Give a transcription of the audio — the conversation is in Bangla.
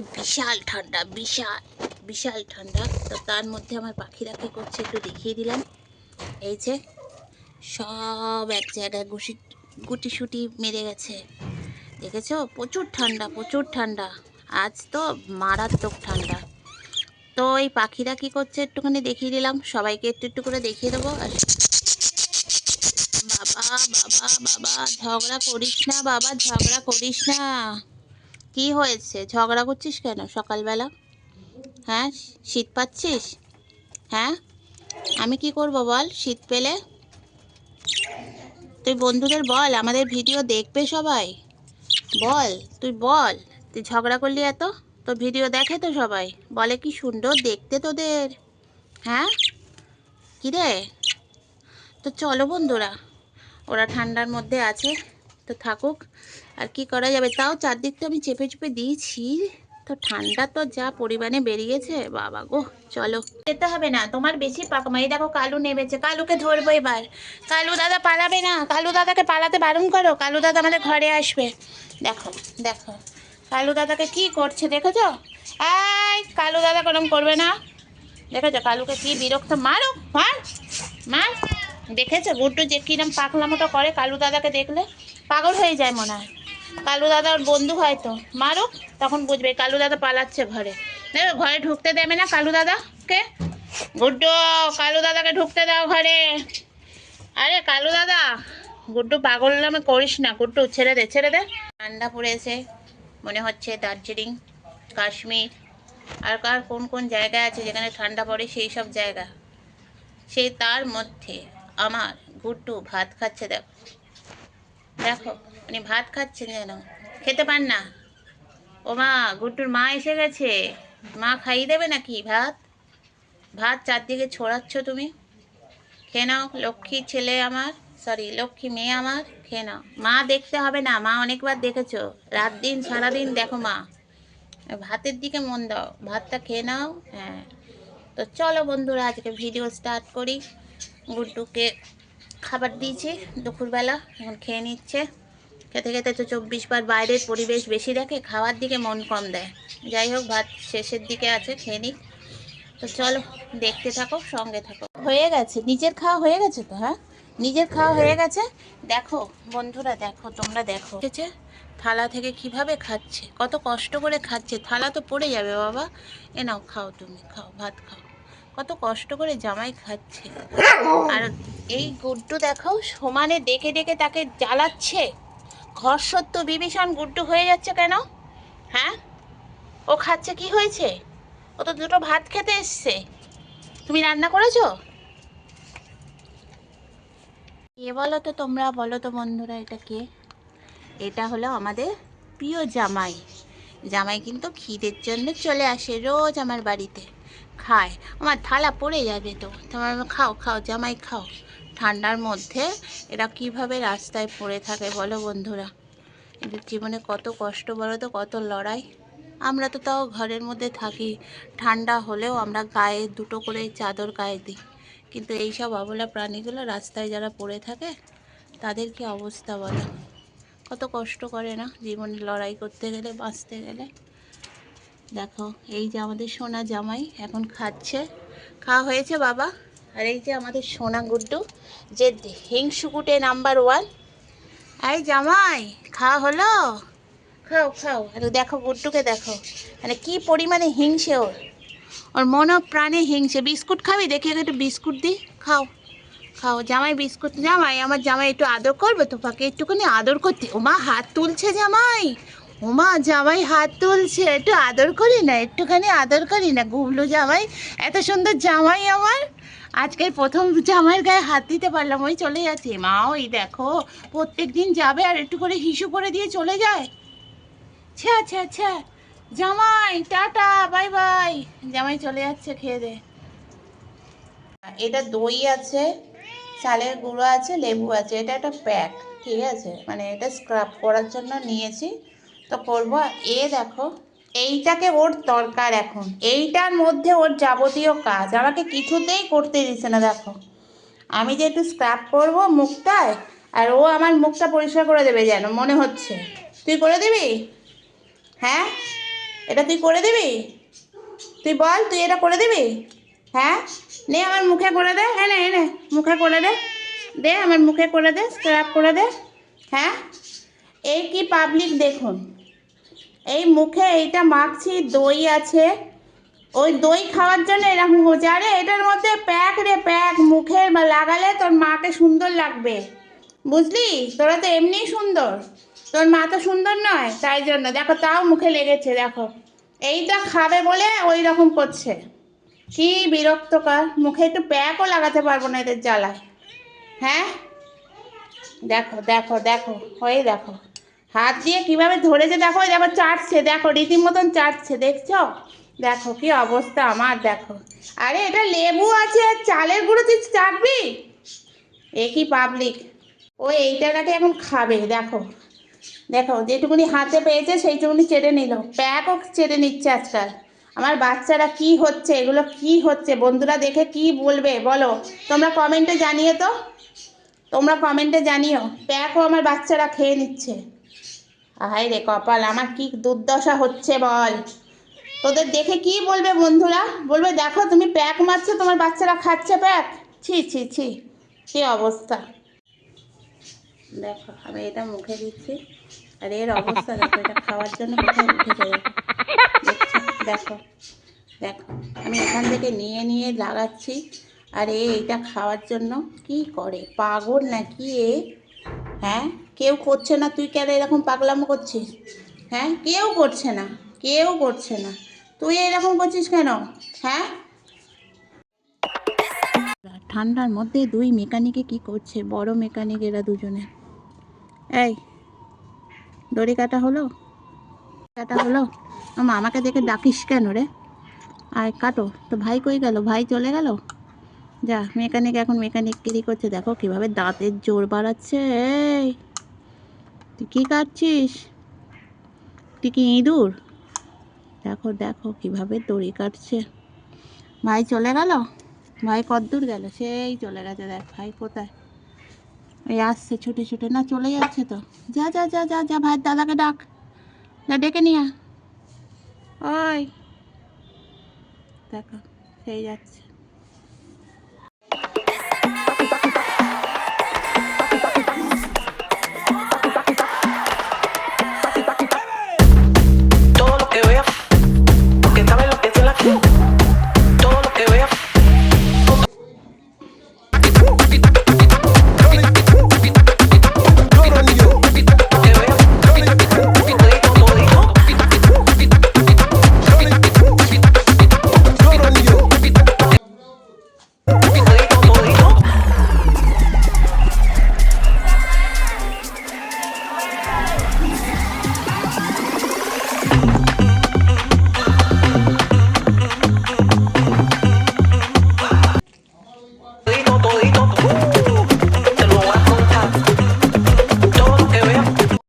বিশাল ঠান্ডা, বিশাল বিশাল ঠান্ডা। তো তার মধ্যে আমার পাখিরা কী করছে একটু দেখিয়ে দিলাম। এই যে, সব এক জায়গায় গুটি গুটি সুটি মেরে গেছে। দেখেছ? প্রচুর ঠান্ডা প্রচুর ঠান্ডা। আজ তো মারাত্মক ঠান্ডা। তো এই পাখিরা কি করছে একটুখানি দেখিয়ে দিলাম। সবাইকে একটু একটু করে দেখিয়ে দেবো। আর বাবা বাবা বাবা, ঝগড়া করিস না, বাবা, ঝগড়া করিস না। কি হয়েছে? ঝগড়া করছিস কেন সকালবেলা? হ্যাঁ শীত পাচ্ছিস? হ্যাঁ? আমি কি করব বল? শীত পেলে? তুই বন্ধুদের বল, আমাদের ভিডিও দেখবে সবাই। বল, তুই বল, তুই ঝগড়া করলি এত? তো ভিডিও দেখে তো সবাই। বলে কি সুন্দর দেখতে তোদের। হ্যাঁ? কি রে তো চলো বন্ধুরা, ওরা ঠান্ডার মধ্যে আছে। তো থাকুক। আর কি করা যাবে? তাও চারদিকটা আমি চেপে চেপে দিয়েছি। তো ঠান্ডা তো যা পরিমাণে বেরিয়েছে, বাবা গো, চলো। যেতে হবে না, তোমার বেশি পাকমা এই দেখো, কালু নেমেছে। কালুকে ধরবো এবার। কালু দাদা পালাবে না। কালু দাদাকে পালাতে বারণ করো। কালু দাদা আমাদের ঘরে আসবে। দেখো দেখো। কালু দাদাকে কি করছে দেখেছ? এই, কালু দাদা কোনো করবে না। দেখেছ? কালুকে কি বিরক্ত? মারো, মার মার। দেখেছ? গুড্ডু যে কিরম পাকলামোটা করে কালু দাদাকে দেখলে। পাগল হয়ে যায় মনে হয়। কালু দাদা ওর বন্ধু হয়তো মারুক, তখন বুঝবে, কালু দাদা পালাচ্ছে ঘরে। দেখো, ঘরে ঢুকতে দেবে না কালু দাদাকে? গুড্ডু, কালু দাদাকে ঢুকতে দাও ঘরে। আরে কালু দাদা, গুড্ডু পাগল নামে করিস না। গুড্ডু, ছেড়ে দে ছেড়ে দে। ঠান্ডা পড়েছে, মনে হচ্ছে দার্জিলিং, কাশ্মীর। আর কার কোন কোন জায়গা আছে যেখানে ঠান্ডা পড়ে সেই সব জায়গা? সেই তার মধ্যে। আমার গুড্ডু ভাত খাচ্ছে, দেখো। দেখো, উনি ভাত খাচ্ছেন যেন। খেতে পান না? ও মা, গুড্ডুর মা এসে গেছে। মা খাইয়ে দেবে নাকি ভাত? ভাত চারদিকে ছড়াচ্ছ তুমি? খেয়ে নাও, লক্ষ্মী ছেলে আমার সরি লক্ষ্মী মেয়ে আমার, খেয়ে নাও। মা দেখতে হবে না, মা অনেকবার দেখেছ। রাত দিন সারাদিন দেখো মা। ভাতের দিকে মন দাও, ভাতটা খেয়ে নাও হ্যাঁ। তো চলো বন্ধুরা, আজকে ভিডিও স্টার্ট করি। গুড্ডুকে খাবার দিয়েছি, দুপুরবেলা, এখন খেয়ে নিচ্ছে। খেতে খেতে তো চব্বিশ বার বাইরের পরিবেশ বেশি দেখে খাওয়ার দিকে মন কম দেয়। যাই হোক, ভাত শেষের দিকে আছে, খেয়ে নিক তো চলো, দেখতে থাকো, সঙ্গে থাকো। হয়ে গেছে, নিজের খাওয়া হয়ে গেছে তো হ্যাঁ? নিজের খাওয়া হয়ে গেছে। দেখো, বন্ধুরা, দেখো, তোমরা দেখো। ঠিক থালা থেকে কীভাবে খাচ্ছে, কত কষ্ট করে খাচ্ছে, থালা তো পড়ে যাবে, বাবা। এ নাও, খাও তুমি, খাও, ভাত খাও। কত কষ্ট করে জামাই খাচ্ছে। আর এই গুড্ডু দেখো সমানে ডেকে ডেকে তাকে জ্বালাচ্ছে। ঘর সত্য বিভীষণ গুড্ডু হয়ে যাচ্ছে কেন? হ্যাঁ? ও খাচ্ছে কি হয়েছে? ও তো দুটো ভাত খেতে এসছে। তুমি রান্না করেছ? কে বলো তো তোমরা? বলো তো বন্ধুরা, এটা কে? এটা হলো আমাদের প্রিয় জামাই। জামাই কিন্তু খিদের জন্য চলে আসে রোজ আমার বাড়িতে। খায়। আমার থালা পড়ে যাবে তো। তোমার খাও খাও, জামাই খাও। ঠান্ডার মধ্যে এরা কীভাবে রাস্তায় পড়ে থাকে বলো বন্ধুরা? এদের জীবনে কত কষ্ট বলো তো, কত লড়াই। আমরা তো তাও ঘরের মধ্যে থাকি। ঠান্ডা হলেও আমরা গায়ে দুটো করে চাদর গায়ে দিই। কিন্তু এই সব অবলা প্রাণীগুলো রাস্তায় যারা পড়ে থাকে, তাদের কি অবস্থা বলো? কত কষ্ট করে না জীবনে লড়াই করতে গেলে, বাঁচতে গেলে। দেখো, এই যে আমাদের সোনা জামাই এখন খাচ্ছে। খাওয়া হয়েছে বাবা? আর এই যে আমাদের সোনা গুড্ডু, যে হিংসুকুটে নাম্বার ওয়ান। এই জামাই, খাওয়া হলো? খাও খাও। আর দেখো, গুড্ডুকে দেখো। মানে কি পরিমাণে হিংসে ওর। ওর মনে প্রাণে হিংসে। বিস্কুট খাবি? দেখি একটু বিস্কুট দিই খাও খাও। জামাই বিস্কুট। জামাই, আমার জামাই একটু আদর করবে? তোমাকে একটুখানি আদর করতে। ও মা হাত তুলছে জামাই। ওমা, জামাই হাত তুলছে। একটু আদর করি না, একটুখানি আদর করি না, গুবলু জামাই। এত সুন্দর জামাই আমার। আজকে প্রথম জামাইয়ের গায়ে হাত দিতে পারলাম, ওই চলে যাচ্ছে। মা, ওই দেখো প্রত্যেক দিন যাবে আর একটু করে হিসু করে দিয়ে চলে যায়। আচ্ছা আচ্ছা আচ্ছা জামাই, টাটা, বাই বাই। জামাই চলে যাচ্ছে খেয়ে দে। এটা দই আছে, চালের গুঁড়ো আছে, লেবু আছে, এটা একটা প্যাক ঠিক আছে? মানে এটা স্ক্রাব করার জন্য নিয়েছি। তো করব এ দেখো, এইটাকে ওর দরকার এখন। এইটার মধ্যে ওর যাবতীয় কাজ। আমাকে কিছুতেই করতে দিচ্ছে না, দেখো। আমি যে একটু স্ক্রাব করব মুখটায়, আর ও আমার মুখটা পরিষ্কার করে দেবে যেন, মনে হচ্ছে। তুই করে দিবি? হ্যাঁ? এটা তুই করে দিবি? তুই বল, তুই এটা করে দিবি? হ্যাঁ? নে আমার মুখে করে দে। হ্যাঁ নে নে মুখে করে দে। দে, আমার মুখে করে দে স্ক্রাব করে দে। হ্যাঁ? এই কি পাবলিক দেখুন। এই মুখে এইটা মাখছি, দই আছে। ওই দই খাওয়ার জন্য এরকম হচ্ছে। আরে এটার মধ্যে প্যাক রে প্যাক, মুখে লাগালে তোর মাকে সুন্দর লাগবে। বুঝলি? তোরা তো এমনিই সুন্দর। তোর মা তো সুন্দর নয়, তাই জন্য। দেখো, তাও মুখে লেগেছে, দেখো। এইটা খাবে বলে ওই রকম করছে। কি বিরক্তকর। মুখে একটু প্যাকও লাগাতে পারব না এদের জ্বালায়। হ্যাঁ? দেখো দেখো দেখো ওই দেখো। হাত দিয়ে কীভাবে ধরেছে দেখো দেখো চাটছে, দেখো, রীতিমতন চাটছে, দেখছ? দেখো কি অবস্থা আমার, দেখো। আরে, এটা লেবু আছে, চালের গুঁড়ো তুই চাটবি? এ কি পাবলিক ও এইটাকে এখন খাবে, দেখো। দেখো, যেটুকুনি হাতে পেয়েছে, সেইটুকুনি চেটে নিল। প্যাকও চেটে নিচ্ছে আজকাল। আমার বাচ্চারা কি হচ্ছে, এগুলো কি হচ্ছে? বন্ধুরা দেখে কি বলবে, বলো। তোমরা কমেন্টে জানিয়ে তো তোমরা কমেন্টে জানিও। প্যাকও আমার বাচ্চারা খেয়ে নিচ্ছে। হায় রে কপাল, আমার কি দুর্দশা হচ্ছে বল? তোদের দেখে কি বলবে বন্ধুরা? বলবে, দেখো, তুমি প্যাক মারছো, তোমার বাচ্চারা খাচ্ছে প্যাক। ছি ছি ছি, কি অবস্থা? দেখো, আমি এটা মুখে দিচ্ছি, আর এর অবস্থা দেখো, এটা খাওয়ার জন্য কোথায় উঠেছে দেখো দেখো দেখো, আমি এখান থেকে নিয়ে নিয়ে লাগাচ্ছি, আর এ এটা খাওয়ার জন্য কি করে? পাগল নাকি এ? হ্যাঁ? কেউ করছে না, তুই কেন এরকম পাগলামো করছিস? হ্যাঁ? কেউ করছে না, কেউ করছে না। তুই এরকম করছিস কেন? হ্যাঁ? ঠান্ডার মধ্যে দুই মেকানিকে কি করছে? বড় মেকানিক এরা দুজনে। এই, দড়ি কাটা হলো? কাটা হলো? আমা আমাকে দেখে ডাকিস কেন রে? আয়, কাটো। তো ভাই কই গেল? ভাই চলে গেল? যা, মেকানিক এখন মেকানিক কিরি করছে। দেখো কীভাবে দাঁতের জোর বাড়াচ্ছে, এই। তুই কী কাটছিস? তুই কি ইঁদুর? দেখো দেখো কীভাবে দড়ি কাটছে। ভাই চলে গেল? ভাই কদ্দূর গেল? সেই চলে গেছে, দেখ ভাই কোথায়? এই আসছে ছুটে ছুটে, না চলে যাচ্ছে তো। যা যা যা যা যা ভাই দাদাকে ডাক। যা, ডেকে নিয়ে। ওই। দেখো, সেই যাচ্ছে।